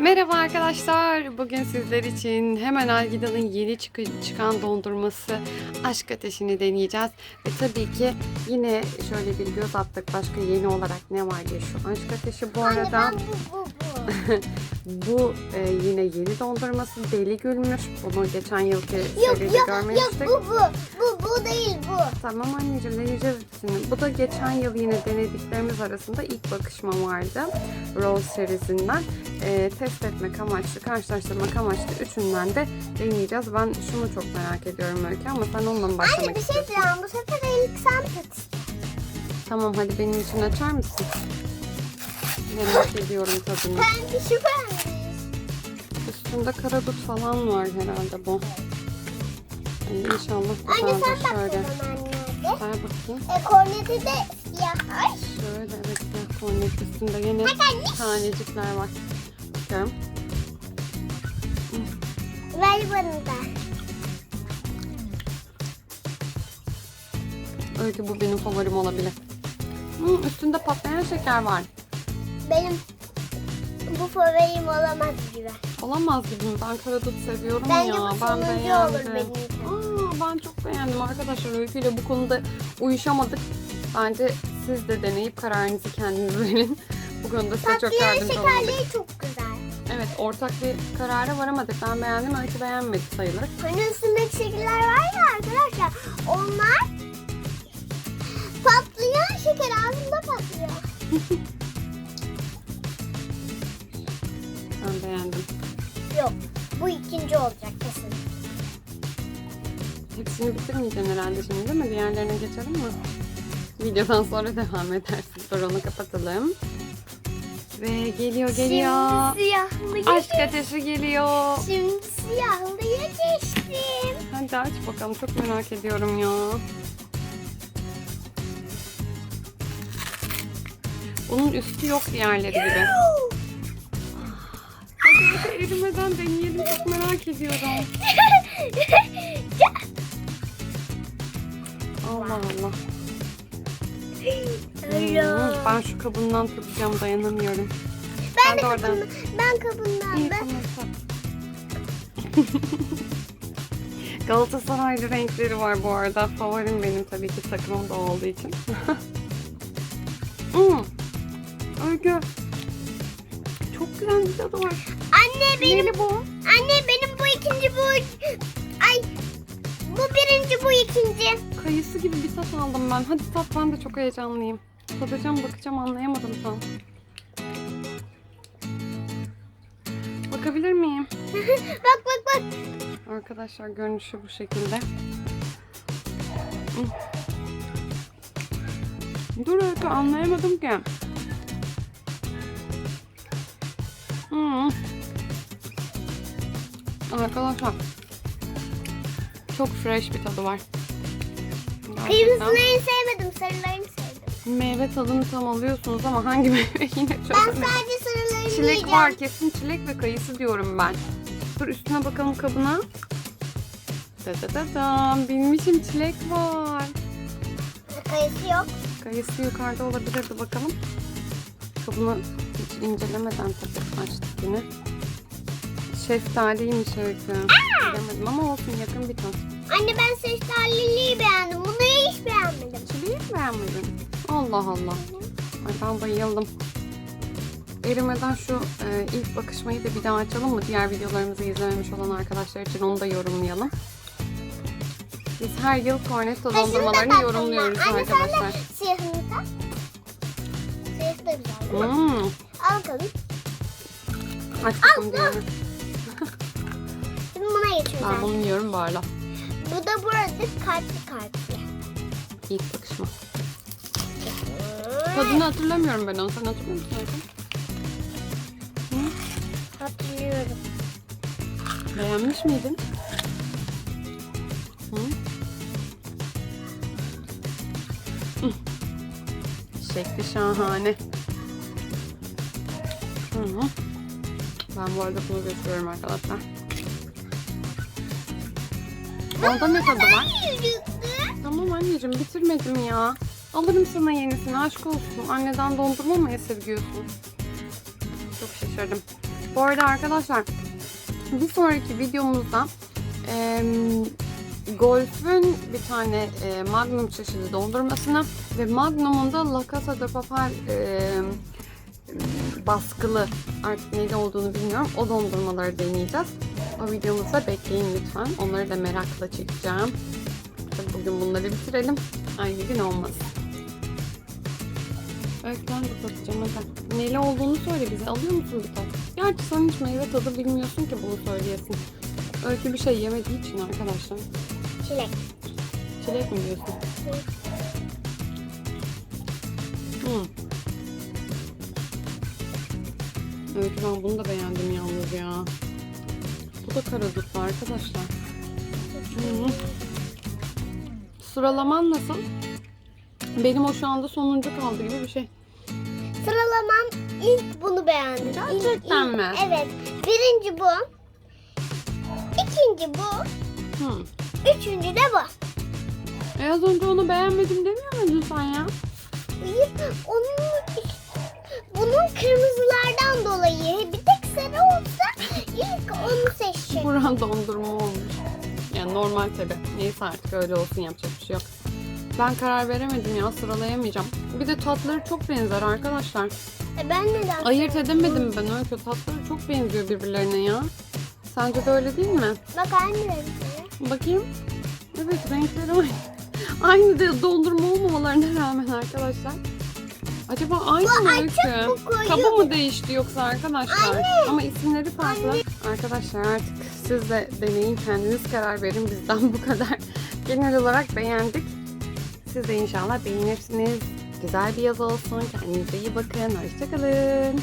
Merhaba arkadaşlar. Bugün sizler için hemen Algida'nın yeni çıkan dondurması aşk ateşini deneyeceğiz. Ve tabii ki yine şöyle bir göz attık başka yeni olarak ne var diye şu aşk ateşi bu Anne arada. ben bu bu bu. Bu e, yine yeni dondurması deli gülmüş. Bunu geçen yılki seride yok yok görmemiştik. bu bu. Bu bu değil bu. Tamam anneciğim deneyeceğiz hepsini. Bu da geçen yıl yine denediklerimiz arasında ilk bakışma vardı. Rose serisinden. Ee, test etmek amaçlı, karşılaştırmak amaçlı üçünden de deneyeceğiz. Ben şunu çok merak ediyorum Öykü ama sen mı başlamak Anne bir şey diyeceğim. Bu sefer ilk sen tut. Tamam hadi benim için açar mısın? Merak ediyorum tadını. Ben şüphelendim. Üstünde karadut falan var herhalde bu. Ay, inşallah Anne güzeldir sen bak şöyle. bana anne. Ver bakayım. E, korneti de siyah. Ay. Şöyle evet siyah kornet üstünde yine Bakalım. tanecikler var. Bakıyorum. Ver bana da. Öyle bu benim favorim olabilir. Hmm, üstünde patlayan şeker var. Benim bu favorim olamaz gibi. Olamaz gibi? Ben karadut seviyorum Bence ya. bu Ben sonuncu beğendim. olur benim için. Aa, ben çok beğendim arkadaşlar. Öyküyle bu konuda uyuşamadık. Bence siz de deneyip kararınızı kendiniz verin. Bu konuda size çok Patlayan yardımcı olmadık. şekerleri çok güzel. Evet ortak bir karara varamadık. Ben beğendim. Öykü beğenmedi sayılır. Hani üstündeki şekerler var ya arkadaşlar. Onlar patlayan şeker ağzımda patlıyor. Ben beğendim. Yok. Bu ikinci olacak kesin. Hepsini bitirmeyeceksin herhalde şimdi değil mi? Diğerlerine geçelim mi? Videodan sonra devam edersin. Dur onu kapatalım. Ve geliyor geliyor. Şimdi siyahlıya Aşk ateşi geliyor. Şimdi siyahlıya geçtim. Hadi aç bakalım çok merak ediyorum ya. Bunun üstü yok diğerleri gibi. Erimeden deneyelim çok merak ediyorum. Allah Allah. Hmm, ben şu kabından tutacağım dayanamıyorum. ben de oradan. kabından, ben kabından İyi tamam tamam. Galatasaraylı renkleri var bu arada. Favorim benim tabii ki takımım da olduğu için. hmm. Öykü. Çok güzel bir tadı var. Anne benim, Neyli bu? anne benim bu ikinci bu. Ay bu birinci bu ikinci. Kayısı gibi bir tat aldım ben. Hadi tat ben de çok heyecanlıyım. Tadacağım bakacağım anlayamadım tam. Bakabilir miyim? bak bak bak. Arkadaşlar görünüşü bu şekilde. Hmm. Dur Öykü anlayamadım ki. Hmm. Arkadaşlar çok fresh bir tadı var. Kırmızını en sevmedim sarılarını sevdim. meyve tadını tam alıyorsunuz ama hangi meyve yine Ben çözemedim. sadece sarılarını Çilek yiyeceğim. var kesin çilek ve kayısı diyorum ben. Dur üstüne bakalım kabına. Da da da da bilmişim çilek var. Kayısı yok. Kayısı yukarıda olabilirdi bakalım. Kabını hiç incelemeden tabii açtık yine. Şeftaliymiş öykü. Bilemedim ama olsun yakın bir tat. Anne ben şeftaliliği beğendim. Bunu hiç beğenmedim. Çileği mi beğenmedin? Allah Allah. Ay ben bayıldım. Erimeden şu e, ilk bakışmayı da bir daha açalım mı? Diğer videolarımızı izlememiş olan arkadaşlar için onu da yorumlayalım. Biz her yıl Cornetto da dondurmalarını tattım yorumluyoruz. Anne sen de arkadaşlar. siyahını tak. Siyahı da güzel. değil mi? Hmm. Al bakalım. Aç bakalım diğerini. Buna geçiyorum. Ben Ben bunu yiyorum böyle. Bu da burada kalpli kalpli. İlk bakışma. Tadını hatırlamıyorum ben onu. Sen hatırlıyor musun? Erkan? Hatırlıyorum. Beğenmiş miydin? Hı? Hı. Şekli şahane. Hı hı. Ben bu arada bunu götürüyorum arkadaşlar. Onda ne tadı var? Tamam anneciğim bitirmedim ya. Alırım sana yenisini aşk olsun. Anneden dondurma mı esirgiyorsun? Çok şaşırdım. Bu arada arkadaşlar bir sonraki videomuzda e, Golf'ün bir tane e, Magnum çeşidi dondurmasını ve Magnum'un da La Casa de Papel e, baskılı artık neydi olduğunu bilmiyorum. O dondurmaları deneyeceğiz. O videomuzda bekleyin lütfen. Onları da merakla çekeceğim. Bugün bunları bitirelim. Aynı gün olmaz. Evet ben de tadacağım hadi. Neli olduğunu söyle bize. Alıyor musun bir tat? Gerçi sen hiç meyve tadı bilmiyorsun ki bunu söyleyesin. Öykü bir şey yemediği için arkadaşlar. Çilek. Çilek mi diyorsun? Hı. Öykü ben bunu da beğendim yalnız ya. Bu da karadutlu arkadaşlar. Hı. Sıralaman nasıl? Benim o şu anda sonuncu kaldı gibi bir şey. Sıralamam ilk bunu beğendim. İlk- Gerçekten ilk- mi? Evet. Birinci bu. İkinci bu. Hı. Üçüncü de bu. E az önce onu beğenmedim demiyor muydun sen ya? Hayır, onun bunun kırmızılardan dolayı bir tek sarı olsa ilk onu seçecek. Buran dondurma olmuş. Yani normal tabi. Neyse artık öyle olsun yapacak bir şey yok. Ben karar veremedim ya sıralayamayacağım. Bir de tatları çok benzer arkadaşlar. E ben neden? Ayırt edemedim ben öyle tatları çok benziyor birbirlerine ya. Sence de öyle değil mi? Bak aynı renkleri. Bakayım. Evet renkleri aynı. Aynı de dondurma olmamalarına rağmen arkadaşlar. Acaba aynı mı Öykü? Kabı mı değişti yoksa arkadaşlar? Ama isimleri farklı. Arkadaşlar artık siz de deneyin kendiniz karar verin bizden bu kadar. Genel olarak beğendik. Siz de inşallah beğenirsiniz. Güzel bir yaz olsun. Kendinize iyi bakın. Hoşçakalın.